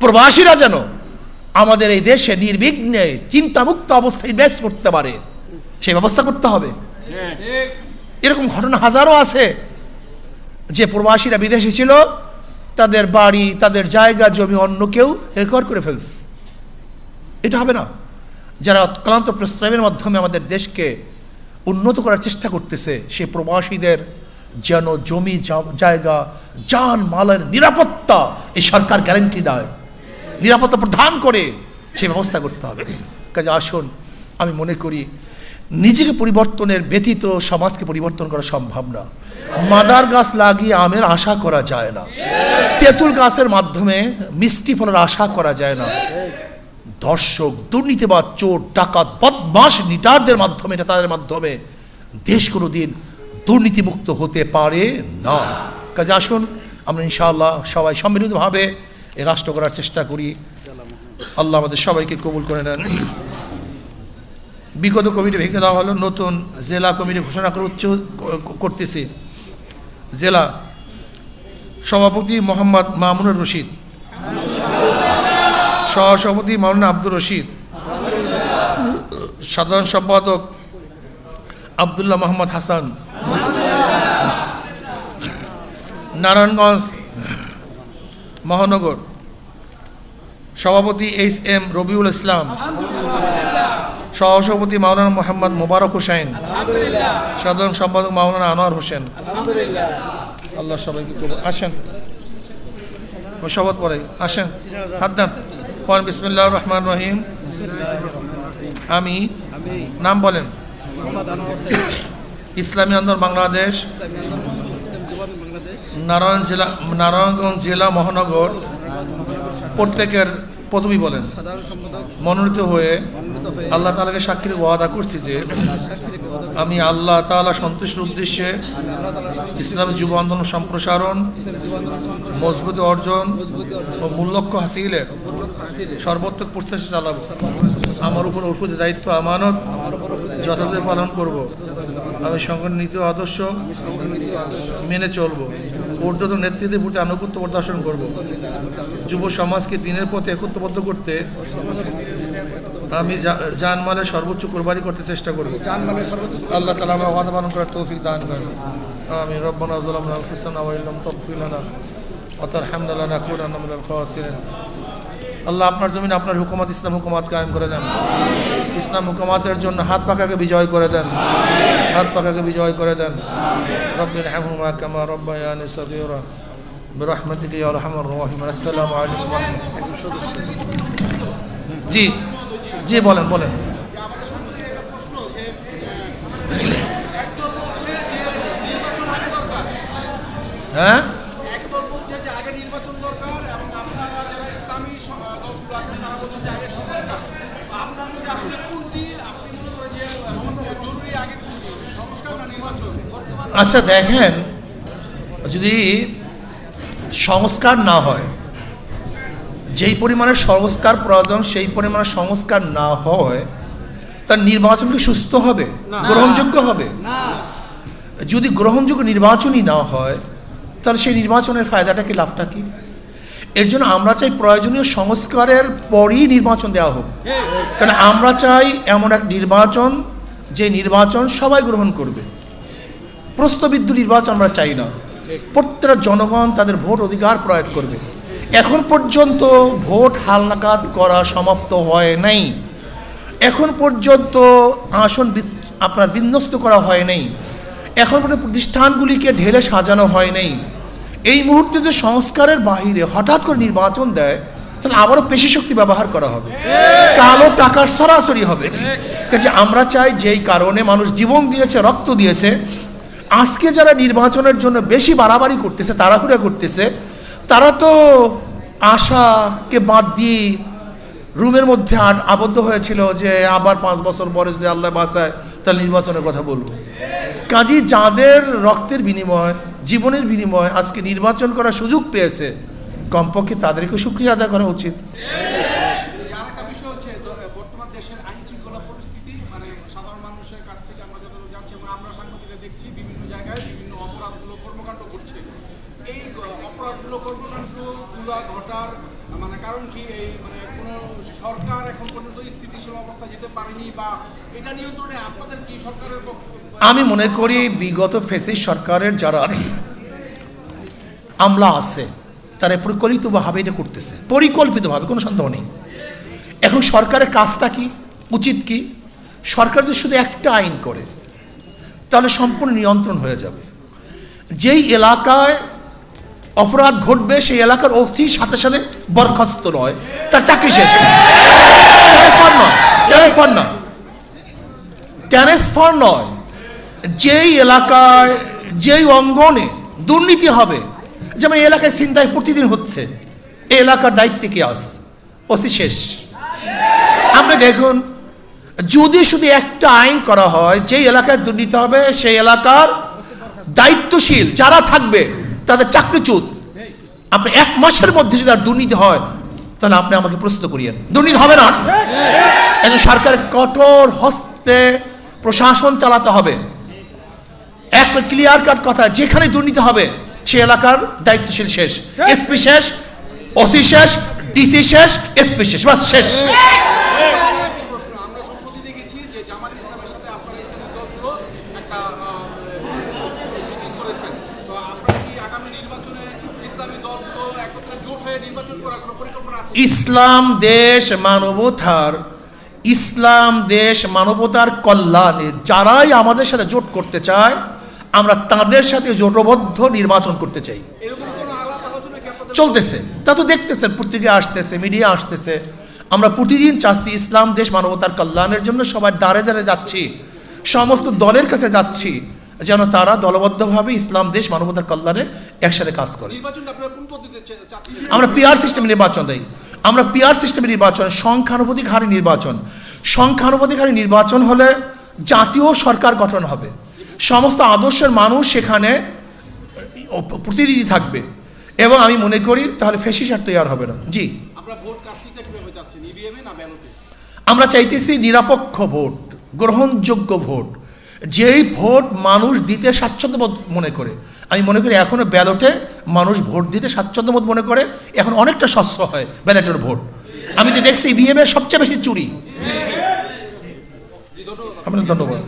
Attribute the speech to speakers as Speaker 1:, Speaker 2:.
Speaker 1: প্রবাসীরা যেন আমাদের এই দেশে নির্বিঘ্নে চিন্তামুক্ত অবস্থায় ইনভেস্ট করতে পারে, সেই ব্যবস্থা করতে হবে। এরকম ঘটনা হাজারো আছে। যে প্রবাসীরা বিদেশে ছিল, তাদের বাড়ি, তাদের জায়গা, জমি অন্য কেউ রেকর্ড করে ফেলছে। এটা হবে না। যারা অক্লান্ত প্রস্তাবের মাধ্যমে আমাদের দেশকে উন্নত করার চেষ্টা করতেছে, সে প্রবাসীদের যেন জমি, জায়গা যান মালের নিরাপত্তা এই সরকার গ্যারেন্টি দেয়। নিরাপত্তা প্রদান করে সে ব্যবস্থা করতে হবে। কাজে আসুন, আমি মনে করি নিজেকে পরিবর্তনের ব্যতীত সমাজকে পরিবর্তন করা সম্ভব না। মাদার গাছ লাগিয়ে আমের আশা করা যায় না। তেঁতুল গাছের মাধ্যমে মিষ্টি ফলের আশা করা যায় না। দর্শক দুর্নীতিবাদ চোর, ডাকাত বদমাস নিটারদের মাধ্যমে এটা তাদের মাধ্যমে দেশ কোনো দিন দুর্নীতিমুক্ত হতে পারে না। কাজে আসুন, আমরা ইনশাআল্লাহ সবাই সম্মিলিতভাবে এ রাষ্ট্র করার চেষ্টা করি। আল্লাহ আমাদের সবাইকে কবুল করে নেন। বিগত কমিটি ভেঙে দেওয়া হলো, নতুন জেলা কমিটি ঘোষণা করে উচ্চ করতেছি। জেলা সভাপতি মোহাম্মদ মামুনুর রশিদ, সহসভাপতি মাওলানা আব্দুর রশিদ, সাধারণ সম্পাদক আবদুল্লাহ মোহাম্মদ হাসান, নারায়ণগঞ্জ মহানগর। সভাপতি এইচ এম রবিউল ইসলাম। সহসভাপতি মাওলানা মোহাম্মদ মোবারক হোসেন সাধারণ সম্পাদক মাওলানা আনোয়ার হোসেন। আল্লাহ সবাইকে আসেন। শপথ পরে। আসেন। হাত পড়েন বিসমিল্লাহ রহমান রহিম। আমি নাম বলেন। ইসলামী আন্দোলন বাংলাদেশ। নারায়ণ জেলা নারায়ণগঞ্জ জেলা মহানগর প্রত্যেকের প্রথমেই বলেন মনোনীত হয়ে আল্লাহ তালাকে সাক্ষী ওয়াদা করছি যে আমি আল্লাহ তাআলা সন্তুষ্টির উদ্দেশ্যে ইসলামী যুব আন্দোলন সম্প্রসারণ মজবুতি অর্জন ও মূল্যক্ষ হাসিলের সর্বোত্তক প্রত্যাশা চালাবো। আমার উপর অর্পিত দায়িত্ব আমানত যথাযথ পালন করব। আমি সংগঠনের নীতি আদর্শ মেনে চলব। ঊর্ধ্বতন নেতৃত্বের প্রতি আনুগত্য প্রদর্শন করব। যুব সমাজকে দিনের পথে একত্রবদ্ধ করতে আমি জানমালের সর্বোচ্চ কোরবানি করতে চেষ্টা করব। আল্লাহ তালা আমার ওয়াদা পালন করার তৌফিক দান করেন। আমি রব্বানা যালামনা আনফুসানা ওয়া ইল্লাম তাগফির লানা ওয়া তারহামনা লানাকুনান্না আল্লাহ আপনার জমিন আপনার হুকুমত, ইসলাম হুকুমত কায়েম করে দেন। ইসলাম হুকুমাতের জন্য হাত পাখাকে বিজয় করে দেন। হাত পাখাকে বিজয় করে দেন রব্বির হামহুমা কামা রব্বায়ানি সগীরা برحمتك يا ارحم الراحمين السلام عليكم জি জি বলেন বলেন হ্যাঁ আচ্ছা দেখেন যদি সংস্কার না হয় যেই পরিমাণে সংস্কার প্রয়োজন সেই পরিমাণে সংস্কার না হয় তার নির্বাচন কি সুস্থ হবে? গ্রহণযোগ্য হবে? যদি গ্রহণযোগ্য নির্বাচনই না হয় তাহলে সেই নির্বাচনের ফায়দাটা কি লাভটা কি? এর জন্য আমরা চাই প্রয়োজনীয় সংস্কারের পরই নির্বাচন দেওয়া হোক। কারণ আমরা চাই এমন এক নির্বাচন যে নির্বাচন সবাই গ্রহণ করবে। প্রস্তবিদ্ধ নির্বাচন আমরা চাই না। প্রত্যেকটা জনগণ তাদের ভোট অধিকার প্রয়োগ করবে। এখন পর্যন্ত ভোট হালনাগাদ করা সমাপ্ত হয় নাই। এখন পর্যন্ত আসন আপনার বিন্যস্ত করা হয় নাই। এখন পর্যন্ত প্রতিষ্ঠানগুলিকে ঢেলে সাজানো হয় নাই। এই মুহূর্তে যে সংস্কারের বাহিরে হঠাৎ করে নির্বাচন দেয়, তাহলে আবারও পেশি শক্তি ব্যবহার করা হবে। কালো টাকার সরাসরি হবে। আমরা চাই যেই কারণে মানুষ জীবন দিয়েছে, রক্ত দিয়েছে আজকে যারা নির্বাচনের জন্য বেশি বাড়াবাড়ি করতেছে, তাড়াহুড়া করতেছে, তারা তো আশাকে বাদ দিয়ে রুমের মধ্যে আবদ্ধ হয়েছিল যে আবার পাঁচ বছর পরে যদি আল্লাহ বাঁচায়, তাহলে নির্বাচনের কথা বলব। কাজী যাদের রক্তের বিনিময়, জীবনের বিনিময় আজকে নির্বাচন করার সুযোগ পেয়েছে, কমপক্ষে তাদেরকে সুক্রিয়া আদায় করা উচিত
Speaker 2: আর একটা বিষয় হচ্ছে দ- বর্তমান দেশের আইন শৃঙ্খলা পরিস্থিতি মানে সাধারণ মানুষের কাছ থেকে আমরা যতদূর যাচ্ছি এবং আমরা সাংবাদিকরা দেখছি, বিভিন্ন জায়গায় বিভিন্ন অপরাধগুলো কর্মকাণ্ড ঘটছে। এই অপরাধগুলো কর্মকাণ্ডগুলো ঘটার মানে কারণ কি, এই মানে কোনো সরকার এখন পর্যন্ত স্থিতিশীল অবস্থা যেতে পারেনি বা এটা নিয়ন্ত্রণে আপনাদের কি সরকারের
Speaker 1: আমি মনে করি বিগত ফেসিস সরকারের যারা আমলা আছে, তারা পরিকল্পিতভাবে এটা করতেছে। পরিকল্পিতভাবে, কোনো সন্দেহ নেই। এখন সরকারের কাজটা কি? উচিত কি? সরকার যদি শুধু একটা আইন করে, তাহলে সম্পূর্ণ নিয়ন্ত্রণ হয়ে যাবে। যেই এলাকায় অপরাধ ঘটবে, সেই এলাকার ওসি সাথে সাথে বরখাস্ত নয়, তার চাকরি শেষ ট্রান্সফার নয় ট্রান্সফার নয়। ট্রান্সফার নয়। যেই এলাকায়, যেই অঙ্গনে দুর্নীতি হবে, যেমন এলাকায় চিন্তায় প্রতিদিন হচ্ছে, এই এলাকার দায়িত্বে কে আস অতি শেষ। আপনি দেখুন, যদি শুধু একটা আইন করা হয়, যেই এলাকায় দুর্নীতি হবে, সেই এলাকার দায়িত্বশীল যারা থাকবে, তাদের চাকরিচ্যুত আপনি এক মাসের মধ্যে যদি আর দুর্নীতি হয়, তাহলে আপনি আমাকে প্রস্তুত করিয়েন। দুর্নীতি হবে না? একজন সরকারের কঠোর হস্তে প্রশাসন চালাতে হবে। এক ক্লিয়ার কাট কথা, যেখানে দুর্নীতি হবে সে এলাকার দায়িত্বশীল শেষ। এসপি শেষ, ওসি শেষ, ডিসি শেষ, এসপি শেষ, বাস শেষ
Speaker 2: একটি প্রশ্ন আমরা সম্প্রতি দেখেছি যে জামাত ইসলামের সাথে আপনারা ইসলামী দলগুলো একটা মিটিং করেছেন তো আপনারা কি আগামী নির্বাচনে ইসলামী দলগুলো একত্রে জোট হয়ে নির্বাচন করার কোনো পরিকল্পনা আছে
Speaker 1: ইসলাম দেশ মানবতার ইসলাম দেশ মানবতার কল্যাণে যারাই আমাদের সাথে জোট করতে চায় আমরা তাদের সাথে জোটবদ্ধ নির্বাচন করতে চাই। চলতেছে। তা তো দেখতেছেন পত্রিকা আসতেছে মিডিয়া আসতেছে। আমরা প্রতিদিন চাচ্ছি ইসলাম দেশ মানবতার কল্যাণের জন্য সবার দ্বারে দ্বারে যাচ্ছি সমস্ত দলের কাছে যাচ্ছি। যেন তারা দলবদ্ধভাবে ইসলাম দেশ মানবতার কল্যাণে একসাথে কাজ করে। আমরা পিআর সিস্টেম নির্বাচন দেই। আমরা পিআর সিস্টেম নির্বাচন সংখ্যানুপাতিক হারে নির্বাচন। সংখ্যানুপাতিক হারে নির্বাচন হলে জাতীয় সরকার গঠন হবে। সমস্ত আদর্শের মানুষ সেখানে প্রতিনিধি থাকবে। এবং আমি মনে করি তাহলে ফেসিসার তৈরি হবে না। জি।
Speaker 2: ব্যালটে?
Speaker 1: আমরা চাইতেছি নিরপেক্ষ ভোট গ্রহণযোগ্য ভোট। যেই ভোট মানুষ দিতে স্বাচ্ছন্দ্যবোধ মনে করে। আমি মনে করি এখনও ব্যালটে মানুষ ভোট দিতে স্বাচ্ছন্দ্যবোধ মনে করে, এখন অনেকটা স্বচ্ছ হয় ব্যালটের ভোট। আমি তো দেখছি ইভিএমের সবচেয়ে বেশি চুরি। আপনার ধন্যবাদ।